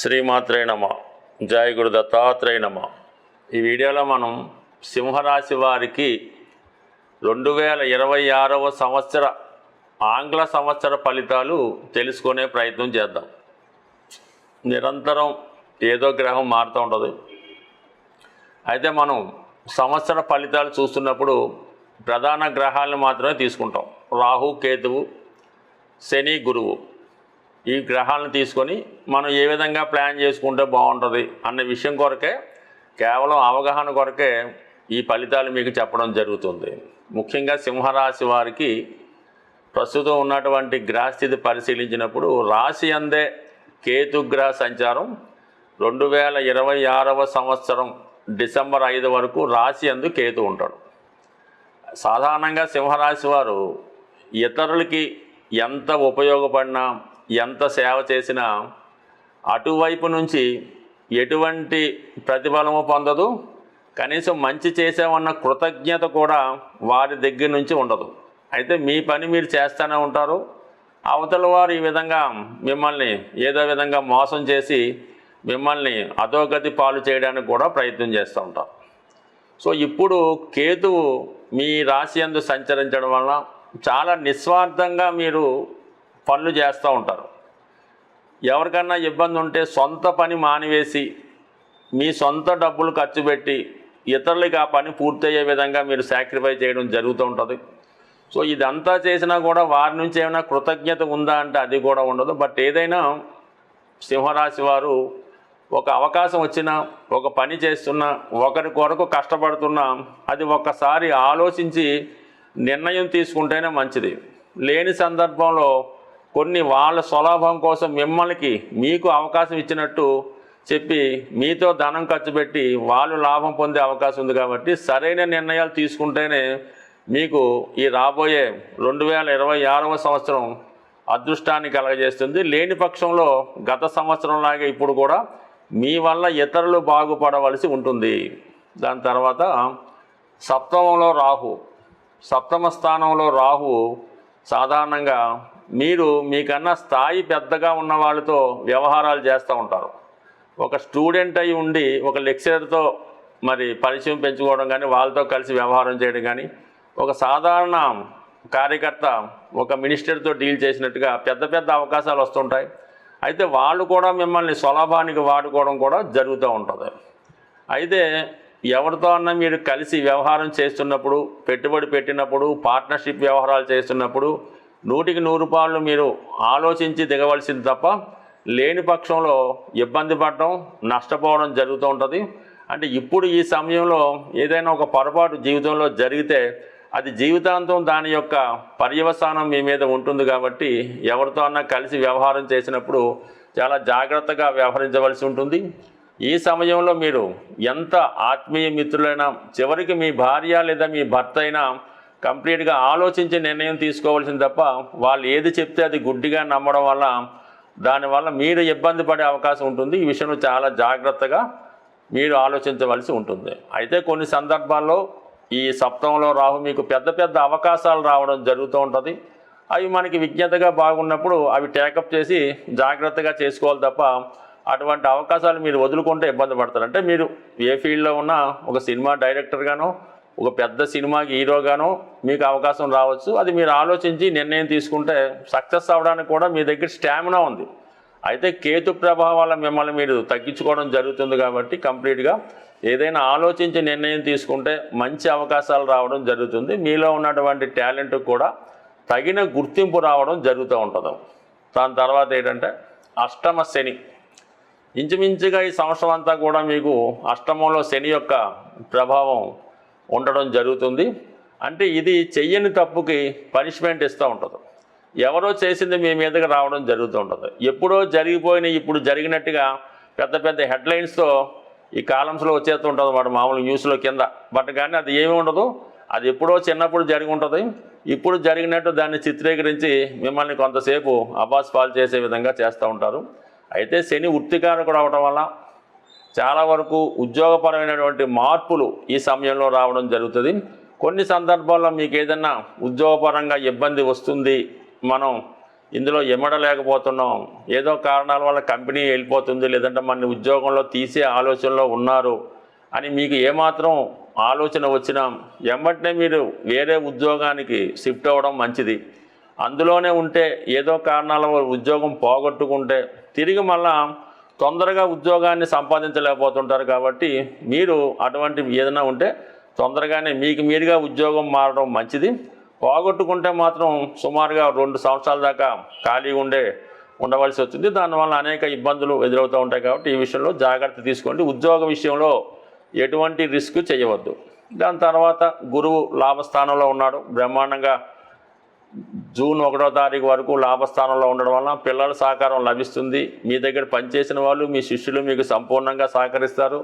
శ్రీమాత్రే నమ. జయ గురు దత్తాత్రేయ నమ. ఈ వీడియోలో మనం సింహరాశి వారికి రెండు వేల ఇరవై ఆరవ సంవత్సర ఆంగ్ల సంవత్సర ఫలితాలు తెలుసుకునే ప్రయత్నం చేద్దాం. నిరంతరం ఏదో గ్రహం మారుతూ ఉంటుంది. అయితే మనం సంవత్సర ఫలితాలు చూస్తున్నప్పుడు ప్రధాన గ్రహాలను మాత్రమే తీసుకుంటాం. రాహు కేతువు శని గురువు. ఈ గ్రహాలను తీసుకొని మనం ఏ విధంగా ప్లాన్ చేసుకుంటే బాగుంటుంది అన్న విషయం కొరకే కేవలం అవగాహన కొరకే ఈ ఫలితాలు మీకు చెప్పడం జరుగుతుంది. ముఖ్యంగా సింహరాశి వారికి ప్రస్తుతం ఉన్నటువంటి గ్రహస్థితి పరిశీలించినప్పుడు రాశి అందే కేతుగ్రహ సంచారం. రెండు వేల ఇరవై ఆరవ సంవత్సరం డిసెంబర్ ఐదు వరకు రాశి అందు కేతు ఉంటాడు. సాధారణంగా సింహరాశి వారు ఇతరులకి ఎంత ఉపయోగపడినా ఎంత సేవ చేసినా అటువైపు నుంచి ఎటువంటి ప్రతిఫలము పొందదు. కనీసం మంచి చేసామన్న కృతజ్ఞత కూడా వారి దగ్గర నుంచి ఉండదు. అయితే మీ పని మీరు చేస్తూనే ఉంటారు. అవతల వారు ఈ విధంగా మిమ్మల్ని ఏదో విధంగా మోసం చేసి మిమ్మల్ని అధోగతి పాలు చేయడానికి కూడా ప్రయత్నం చేస్తూ ఉంటారు. సో ఇప్పుడు కేతువు మీ రాశి అందు సంచరించడం వలన చాలా నిస్వార్థంగా మీరు పనులు చేస్తూ ఉంటారు. ఎవరికన్నా ఇబ్బంది ఉంటే సొంత పని మానివేసి మీ సొంత డబ్బులు ఖర్చు పెట్టి ఇతరులకి ఆ పని పూర్తయ్యే విధంగా మీరు సాక్రిఫై చేయడం జరుగుతూ ఉంటుంది. సో ఇదంతా చేసినా కూడా వారి నుంచి ఏమైనా కృతజ్ఞత ఉందా అంటే అది కూడా ఉండదు. బట్ ఏదైనా సింహరాశి వారు ఒక అవకాశం వచ్చినా ఒక పని చేస్తున్నా ఒకరి కొరకు కష్టపడుతున్నా అది ఒక్కసారి ఆలోచించి నిర్ణయం తీసుకుంటేనే మంచిది. లేని సందర్భంలో కొన్ని వాళ్ళ స్వలాభం కోసం మిమ్మల్ని మీకు అవకాశం ఇచ్చినట్టు చెప్పి మీతో ధనం ఖర్చు పెట్టి వాళ్ళు లాభం పొందే అవకాశం ఉంది కాబట్టి సరైన నిర్ణయాలు తీసుకుంటేనే మీకు ఈ రాబోయే రెండు వేల ఇరవై ఆరవ సంవత్సరం అదృష్టాన్ని కలగజేస్తుంది. లేని పక్షంలో గత సంవత్సరంలాగే ఇప్పుడు కూడా మీ వల్ల ఇతరులు బాగుపడవలసి ఉంటుంది. దాని తర్వాత సప్తమంలో రాహు. సప్తమ స్థానంలో రాహు సాధారణంగా మీరు మీకన్నా స్థాయి పెద్దగా ఉన్న వాళ్ళతో వ్యవహారాలు చేస్తూ ఉంటారు. ఒక స్టూడెంట్ అయి ఉండి ఒక లెక్చరర్తో మరి పరిచయం పెంచుకోవడం కానీ వాళ్ళతో కలిసి వ్యవహారం చేయడం కానీ ఒక సాధారణ కార్యకర్త ఒక మినిస్టర్తో డీల్ చేసినట్టుగా పెద్ద పెద్ద అవకాశాలు వస్తుంటాయి. అయితే వాళ్ళు కూడా మిమ్మల్ని సులభానికి వాడుకోవడం కూడా జరుగుతూ ఉంటుంది. అయితే ఎవరితో అన్నా మీరు కలిసి వ్యవహారం చేస్తున్నప్పుడు పెట్టుబడి పెట్టినప్పుడు పార్ట్నర్షిప్ వ్యవహారాలు చేస్తున్నప్పుడు నూటికి నూరు రూపాయలు మీరు ఆలోచించి దిగవలసింది తప్ప లేని పక్షంలో ఇబ్బంది పడటం నష్టపోవడం జరుగుతూ ఉంటుంది. అంటే ఇప్పుడు ఈ సమయంలో ఏదైనా ఒక పొరపాటు జీవితంలో జరిగితే అది జీవితాంతం దాని యొక్క పర్యవసానం మీ మీద ఉంటుంది కాబట్టి ఎవరితో అన్నా కలిసి వ్యవహారం చేసినప్పుడు చాలా జాగ్రత్తగా వ్యవహరించవలసి ఉంటుంది. ఈ సమయంలో మీరు ఎంత ఆత్మీయ మిత్రులైనా చివరికి మీ భార్య లేదా మీ భర్త అయినా కంప్లీట్గా ఆలోచించి నిర్ణయం తీసుకోవాల్సింది తప్ప వాళ్ళు ఏది చెప్తే అది గుడ్డిగా నమ్మడం వల్ల దానివల్ల మీరు ఇబ్బంది పడే అవకాశం ఉంటుంది. ఈ విషయంలో చాలా జాగ్రత్తగా మీరు ఆలోచించవలసి ఉంటుంది. అయితే కొన్ని సందర్భాల్లో ఈ సప్తంలో రాహు మీకు పెద్ద పెద్ద అవకాశాలు రావడం జరుగుతూ ఉంటుంది. అవి మనకి విజ్ఞతగా బాగున్నప్పుడు అవి టేకప్ చేసి జాగ్రత్తగా చేసుకోవాలి తప్ప అటువంటి అవకాశాలు మీరు వదులుకుంటే ఇబ్బంది పడతారు. అంటే మీరు ఏ ఫీల్డ్లో ఉన్నా ఒక సినిమా డైరెక్టర్గానో ఒక పెద్ద సినిమాకి హీరోగానో మీకు అవకాశం రావచ్చు. అది మీరు ఆలోచించి నిర్ణయం తీసుకుంటే సక్సెస్ అవ్వడానికి కూడా మీ దగ్గర స్టామినా ఉంది. అయితే కేతు ప్రభావాల మిమ్మల్ని మీరు తగ్గించుకోవడం జరుగుతుంది కాబట్టి కంప్లీట్గా ఏదైనా ఆలోచించి నిర్ణయం తీసుకుంటే మంచి అవకాశాలు రావడం జరుగుతుంది. మీలో ఉన్నటువంటి టాలెంట్ కూడా తగిన గుర్తింపు రావడం జరుగుతూ ఉంటుంది. దాని తర్వాత ఏంటంటే అష్టమ శని. ఇంచుమించుగా ఈ సంవత్సరం అంతా కూడా మీకు అష్టమంలో శని యొక్క ప్రభావం ఉండడం జరుగుతుంది. అంటే ఇది చెయ్యని తప్పుకి పనిష్మెంట్ ఇస్తూ ఉంటుంది. ఎవరో చేసింది మీ మీదకి రావడం జరుగుతూ ఉంటుంది. ఎప్పుడో జరిగిపోయిన ఇప్పుడు జరిగినట్టుగా పెద్ద పెద్ద హెడ్లైన్స్తో ఈ కాలమ్స్లో వచ్చేస్తూ ఉంటుంది వాడు మామూలు న్యూస్లో కింద. బట్ కానీ అది ఏమీ ఉండదు. అది ఎప్పుడో చిన్నప్పుడు జరిగి ఉంటుంది. ఇప్పుడు జరిగినట్టు దాన్ని చిత్రీకరించి మిమ్మల్ని కొంతసేపు అబాస్ పాలు చేసే విధంగా చేస్తూ ఉంటారు. అయితే శని వృత్తికారకుడు అవడం వల్ల చాలా వరకు ఉద్యోగపరమైనటువంటి మార్పులు ఈ సమయంలో రావడం జరుగుతుంది. కొన్ని సందర్భాల్లో మీకు ఏదైనా ఉద్యోగపరంగా ఇబ్బంది వస్తుంది మనం ఇందులో ఎమ్మడలేకపోతున్నాం ఏదో కారణాల వల్ల కంపెనీ వెళ్ళిపోతుంది లేదంటే మన ఉద్యోగంలో తీసే ఆలోచనలో ఉన్నారు అని మీకు ఏమాత్రం ఆలోచన వచ్చినా వెంబటనే మీరు వేరే ఉద్యోగానికి షిఫ్ట్ అవ్వడం మంచిది. అందులోనే ఉంటే ఏదో కారణాల వల్ల ఉద్యోగం పోగొట్టుకుంటే తిరిగి మళ్ళా తొందరగా ఉద్యోగాన్ని సంపాదించలేకపోతుంటారు కాబట్టి మీరు అటువంటి ఏదైనా ఉంటే తొందరగానే మీకు మీరుగా ఉద్యోగం మారడం మంచిది. పోగొట్టుకుంటే మాత్రం సుమారుగా రెండు సంవత్సరాల దాకా ఖాళీగా ఉండే ఉండవలసి వచ్చింది. దానివల్ల అనేక ఇబ్బందులు ఎదురవుతూ ఉంటాయి కాబట్టి ఈ విషయంలో జాగ్రత్త తీసుకోండి. ఉద్యోగ విషయంలో ఎటువంటి రిస్క్ చేయవద్దు. దాని తర్వాత గురువు లాభస్థానంలో ఉన్నాడు. బ్రహ్మాండంగా జూన్ ఒకటో తారీఖు వరకు లాభస్థానంలో ఉండడం వలన పిల్లల సహకారం లభిస్తుంది. మీ దగ్గర పనిచేసిన వాళ్ళు మీ శిష్యులు మీకు సంపూర్ణంగా సహకరిస్తారు.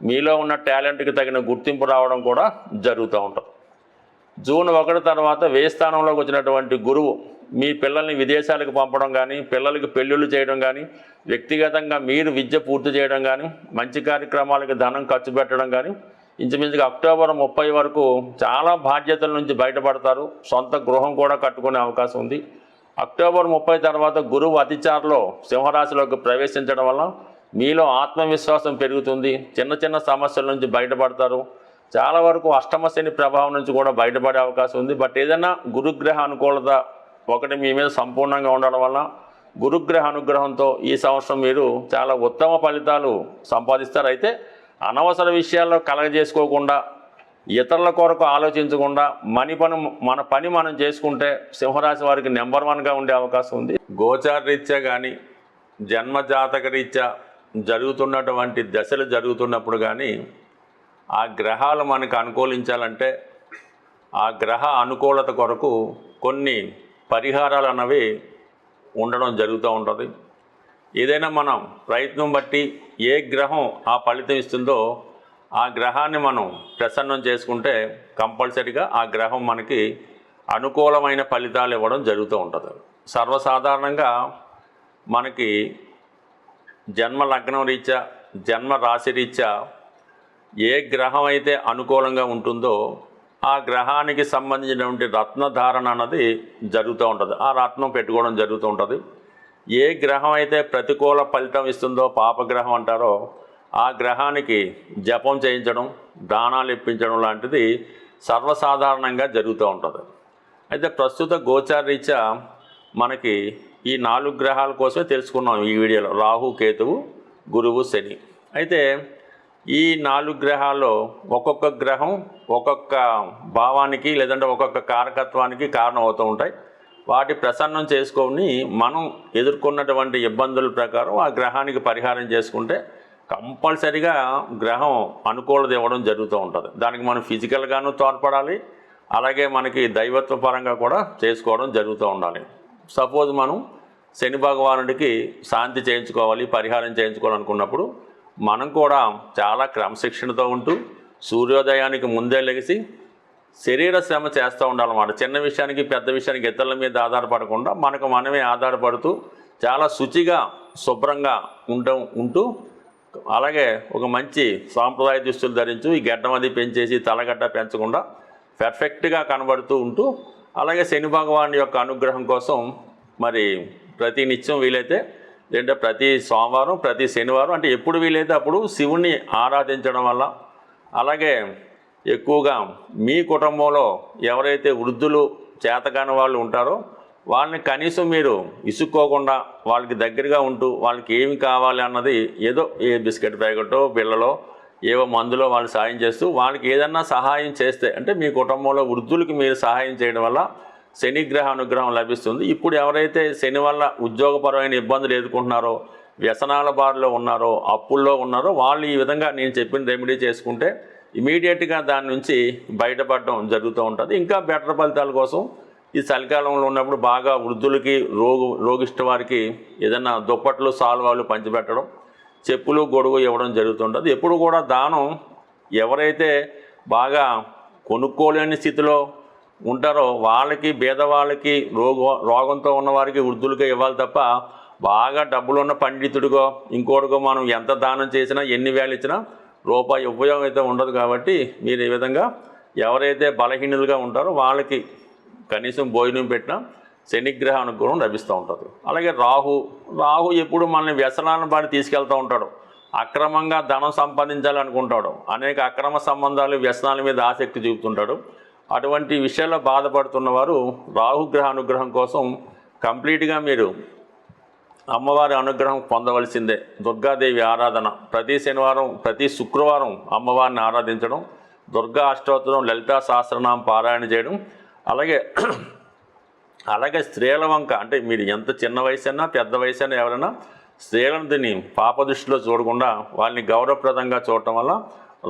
మీలో ఉన్న టాలెంట్కి తగిన గుర్తింపు రావడం కూడా జరుగుతూ ఉంటుంది జూన్ ఒకటి తర్వాత వ్యయ స్థానంలోకి వచ్చినటువంటి గురువు మీ పిల్లల్ని విదేశాలకు పంపడం కానీ పిల్లలకి పెళ్ళిళ్ళు చేయడం కానీ వ్యక్తిగతంగా మీరు విద్య పూర్తి చేయడం కానీ మంచి కార్యక్రమాలకు ధనం ఖర్చు పెట్టడం కానీ ఇంచుమించుగా అక్టోబర్ ముప్పై వరకు చాలా బాధ్యతల నుంచి బయటపడతారు. సొంత గృహం కూడా కట్టుకునే అవకాశం ఉంది. అక్టోబర్ ముప్పై తర్వాత గురువు అతిచారులో సింహరాశిలోకి ప్రవేశించడం వల్ల మీలో ఆత్మవిశ్వాసం పెరుగుతుంది. చిన్న చిన్న సమస్యల నుంచి బయటపడతారు. చాలా వరకు అష్టమ శని ప్రభావం నుంచి కూడా బయటపడే అవకాశం ఉంది. బట్ ఏదైనా గురుగ్రహ అనుకూలత ఒకటి మీ మీద సంపూర్ణంగా ఉండడం వల్ల గురుగ్రహ అనుగ్రహంతో ఈ సంవత్సరం మీరు చాలా ఉత్తమ ఫలితాలు సంపాదిస్తారు. అయితే అనవసర విషయాల్లో కలగజేసుకోకుండా ఇతరుల కొరకు ఆలోచించకుండా మని పని మన పని మనం చేసుకుంటే సింహరాశి వారికి నెంబర్ వన్గా ఉండే అవకాశం ఉంది. గోచార రీత్యా కానీ జన్మజాతక రీత్యా జరుగుతున్నటువంటి దశలు జరుగుతున్నప్పుడు కానీ ఆ గ్రహాలు మనకు అనుకూలించాలంటే ఆ గ్రహ అనుకూలత కొరకు కొన్ని పరిహారాలు అన్నవి ఉండడం జరుగుతూ ఉంటుంది. ఏదైనా మనం ప్రయత్నం బట్టి ఏ గ్రహం ఆ ఫలితం ఇస్తుందో ఆ గ్రహాన్ని మనం ప్రసన్నం చేసుకుంటే కంపల్సరిగా ఆ గ్రహం మనకి అనుకూలమైన ఫలితాలు ఇవ్వడం జరుగుతూ ఉంటుంది. సర్వసాధారణంగా మనకి జన్మ లగ్నం రీత్యా జన్మ రాశి రీత్యా ఏ గ్రహం అయితే అనుకూలంగా ఉంటుందో ఆ గ్రహానికి సంబంధించినటువంటి రత్నధారణ అన్నది జరుగుతూ ఉంటుంది. ఆ రత్నం పెట్టుకోవడం జరుగుతూ ఉంటుంది. ఏ గ్రహం అయితే ప్రతికూల ఫలితం ఇస్తుందో పాపగ్రహం అంటారో ఆ గ్రహానికి జపం చేయించడం దానాలు ఇప్పించడం లాంటిది సర్వసాధారణంగా జరుగుతూ ఉంటుంది. అయితే ప్రస్తుత గోచారీత్యా మనకి ఈ నాలుగు గ్రహాల కోసమే తెలుసుకున్నాం ఈ వీడియోలో. రాహు కేతువు గురువు శని. అయితే ఈ నాలుగు గ్రహాల్లో ఒక్కొక్క గ్రహం ఒక్కొక్క భావానికి లేదంటే ఒక్కొక్క కారకత్వానికి కారణం అవుతూ ఉంటాయి. వాటి ప్రసన్నం చేసుకొని మనం ఎదుర్కొన్నటువంటి ఇబ్బందుల ప్రకారం ఆ గ్రహానికి పరిహారం చేసుకుంటే కంపల్సరిగా గ్రహం అనుకూలత ఇవ్వడం జరుగుతూ ఉంటుంది. దానికి మనం ఫిజికల్గాను తోడ్పడాలి. అలాగే మనకి దైవత్వ పరంగా కూడా చేసుకోవడం జరుగుతూ ఉండాలి. సపోజ్ మనం శని భగవానుడికి శాంతి చేయించుకోవాలి పరిహారం చేయించుకోవాలనుకున్నప్పుడు మనం కూడా చాలా క్రమశిక్షణతో ఉంటూ సూర్యోదయానికి ముందే లెగిసి శరీర శ్రమ చేస్తూ ఉండాలన్నమాట. చిన్న విషయానికి పెద్ద విషయానికి ఇతరుల మీద ఆధారపడకుండా మనకు మనమే ఆధారపడుతూ చాలా శుచిగా శుభ్రంగా ఉండడం ఉంటూ అలాగే ఒక మంచి సాంప్రదాయ దుస్తులు ధరించు ఈ గడ్డం అది పెంచేసి తలగడ్డ పెంచకుండా పెర్ఫెక్ట్గా కనబడుతూ ఉంటూ అలాగే శని భగవాన్ యొక్క అనుగ్రహం కోసం మరి ప్రతి నిత్యం వీలైతే లేదంటే ప్రతి సోమవారం ప్రతి శనివారం అంటే ఎప్పుడు వీలైతే అప్పుడు శివుణ్ణి ఆరాధించడం వల్ల అలాగే ఎక్కువగా మీ కుటుంబంలో ఎవరైతే వృద్ధులు చేతకాని వాళ్ళు ఉంటారో వాళ్ళని కనీసం మీరు ఇసుక్కోకుండా వాళ్ళకి దగ్గరగా ఉంటూ వాళ్ళకి ఏమి కావాలి అన్నది ఏదో ఏ బిస్కెట్ ప్యాకెటో పిల్లలో ఏవో మందులో వాళ్ళు సాయం చేస్తూ వాళ్ళకి ఏదన్నా సహాయం చేస్తే అంటే మీ కుటుంబంలో వృద్ధులకి మీరు సహాయం చేయడం వల్ల శనిగ్రహ అనుగ్రహం లభిస్తుంది. ఇప్పుడు ఎవరైతే శని వల్ల ఉద్యోగపరమైన ఇబ్బందులు ఎదుర్కొంటున్నారో వ్యసనాల బారిలో ఉన్నారో అప్పుల్లో ఉన్నారో వాళ్ళు ఈ విధంగా నేను చెప్పిన రెమెడీ చేసుకుంటే ఇమీడియట్గా దాని నుంచి బయటపడడం జరుగుతూ ఉంటుంది. ఇంకా బెటర్ ఫలితాల కోసం ఈ చలికాలంలో ఉన్నప్పుడు బాగా వృద్ధులకి రోగు రోగిష్ట వారికి ఏదైనా దుప్పట్లు సాల్వాలు పంచిపెట్టడం చెప్పులు గొడుగు ఇవ్వడం జరుగుతుంటుంది ఎప్పుడు కూడా దానం ఎవరైతే బాగా కొనుక్కోలేని స్థితిలో ఉంటారో వాళ్ళకి పేదవాళ్ళకి రోగ రోగంతో ఉన్నవారికి వృద్ధులకి వృద్ధులకే ఇవ్వాలి తప్ప బాగా డబ్బులున్న పండితుడిగో ఇంకోటిగో మనం ఎంత దానం చేసినా ఎన్ని వేలు ఇచ్చినా రూపాయి ఉపయోగం అయితే ఉండదు కాబట్టి మీరు ఈ విధంగా ఎవరైతే బలహీనులుగా ఉంటారో వాళ్ళకి కనీసం భోజనం పెట్టినా శనిగ్రహ అనుగ్రహం లభిస్తూ ఉంటుంది. అలాగే రాహు రాహు ఎప్పుడు మనల్ని వ్యసనాలను బారి తీసుకెళ్తూ ఉంటాడు. అక్రమంగా ధనం సంపాదించాలనుకుంటాడు. అనేక అక్రమ సంబంధాలు వ్యసనాల మీద ఆసక్తి చూపుతుంటాడు. అటువంటి విషయాల్లో బాధపడుతున్న వారు రాహుగ్రహ అనుగ్రహం కోసం కంప్లీట్గా మీరు అమ్మవారి అనుగ్రహం పొందవలసిందే. దుర్గాదేవి ఆరాధన. ప్రతి శనివారం ప్రతి శుక్రవారం అమ్మవారిని ఆరాధించడం దుర్గా అష్టోత్తరం లలితా సహస్రనామం పారాయణ చేయడం అలాగే అలాగే స్త్రీల వంక. అంటే మీరు ఎంత చిన్న వయసు అయినా పెద్ద వయసు అయినా ఎవరైనా స్త్రీలను దీన్ని పాప దృష్టిలో చూడకుండా వాళ్ళని గౌరవప్రదంగా చూడటం వల్ల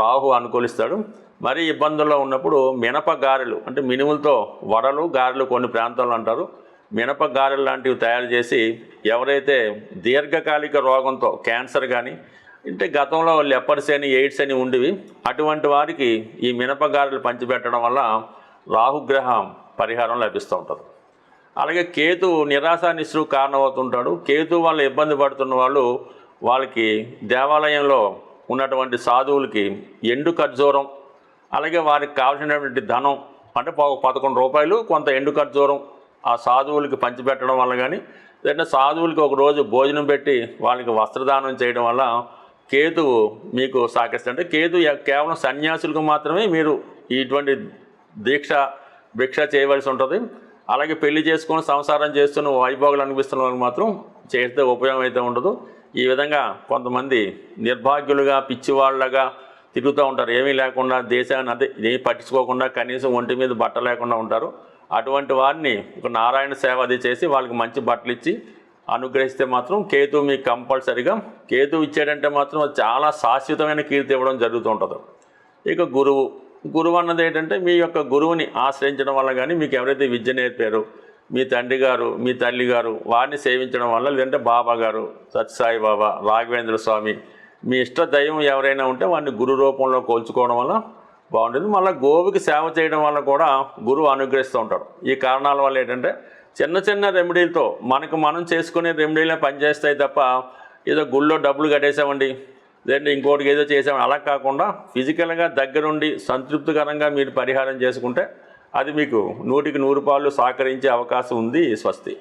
రాహు అనుకూలిస్తాడు. మరీ ఇబ్బందుల్లో ఉన్నప్పుడు మినప గారెలు అంటే మినుములతో వడలు గారెలు కొన్ని ప్రాంతాల్లో అంటారు. మినప గారెలు లాంటివి తయారు చేసి ఎవరైతే దీర్ఘకాలిక రోగంతో క్యాన్సర్ కానీ అంటే గతంలో లెపర్స్ అని ఎయిడ్స్ అని ఉండేవి అటువంటి వారికి ఈ మినప గారెలు పంచిపెట్టడం వల్ల రాహుగ్రహం పరిహారం లభిస్తూ ఉంటుంది. అలాగే కేతు నిరాశ నిస్సు కారణమవుతుంటాడు. కేతు వాళ్ళు ఇబ్బంది పడుతున్న వాళ్ళు వాళ్ళకి దేవాలయంలో ఉన్నటువంటి సాధువులకి ఎండు ఖర్జూరం అలాగే వారికి కావాల్సినటువంటి ధనం అంటే పదకొండు రూపాయలు కొంత ఎండు ఖర్జూరం ఆ సాధువులకి పంచిపెట్టడం వల్ల కానీ లేదంటే సాధువులకి ఒకరోజు భోజనం పెట్టి వాళ్ళకి వస్త్రదానం చేయడం వల్ల కేతువు మీకు సహకరిస్తుంటే కేతు కేవలం సన్యాసులకు మాత్రమే మీరు ఇటువంటి దీక్ష భిక్ష చేయవలసి ఉంటుంది. అలాగే పెళ్ళి చేసుకొని సంసారం చేస్తున్న వైభోగులు అనిపిస్తున్న వాళ్ళకి మాత్రం చేస్తే ఉపయోగం అయితే ఉండదు. ఈ విధంగా కొంతమంది నిర్భాగ్యులుగా పిచ్చివాళ్ళగా తిరుగుతూ ఉంటారు. ఏమీ లేకుండా దేశాన్ని అదే ఏమీ పట్టించుకోకుండా కనీసం ఒంటి మీద బట్ట లేకుండా ఉంటారు. అటువంటి వారిని ఒక నారాయణ సేవ అది చేసి వాళ్ళకి మంచి బట్టలు ఇచ్చి అనుగ్రహిస్తే మాత్రం కేతు మీకు కంపల్సరిగా కేతు ఇచ్చాడంటే మాత్రం అది చాలా శాశ్వతమైన కీర్తి ఇవ్వడం జరుగుతూ ఉంటుంది. ఇక గురువు గురువు అన్నది ఏంటంటే మీ యొక్క గురువుని ఆశ్రయించడం వల్ల కానీ మీకు ఎవరైతే విద్య నేర్పారో మీ తండ్రి గారు మీ తల్లి గారు వారిని సేవించడం వల్ల లేదంటే బాబా గారు సత్యసాయి బాబా రాఘవేంద్ర స్వామి మీ ఇష్ట దైవం ఎవరైనా ఉంటే వారిని గురు రూపంలో కోల్చుకోవడం వల్ల బాగుంటుంది. మళ్ళీ గోవుకి సేవ చేయడం వల్ల కూడా గురువు అనుగ్రహిస్తూ ఉంటాడు. ఈ కారణాల వల్ల ఏంటంటే చిన్న చిన్న రెమెడీలతో మనకు మనం చేసుకునే రెమెడీలే పనిచేస్తాయి తప్ప ఏదో గుళ్ళో డబ్బులు కట్టేసామండి లేదంటే ఇంకోటికి ఏదో చేసామని అలా కాకుండా ఫిజికల్గా దగ్గరుండి సంతృప్తికరంగా మీరు పరిహారం చేసుకుంటే అది మీకు నూటికి నూరు పాలు సహకరించే అవకాశం ఉంది స్వస్తి.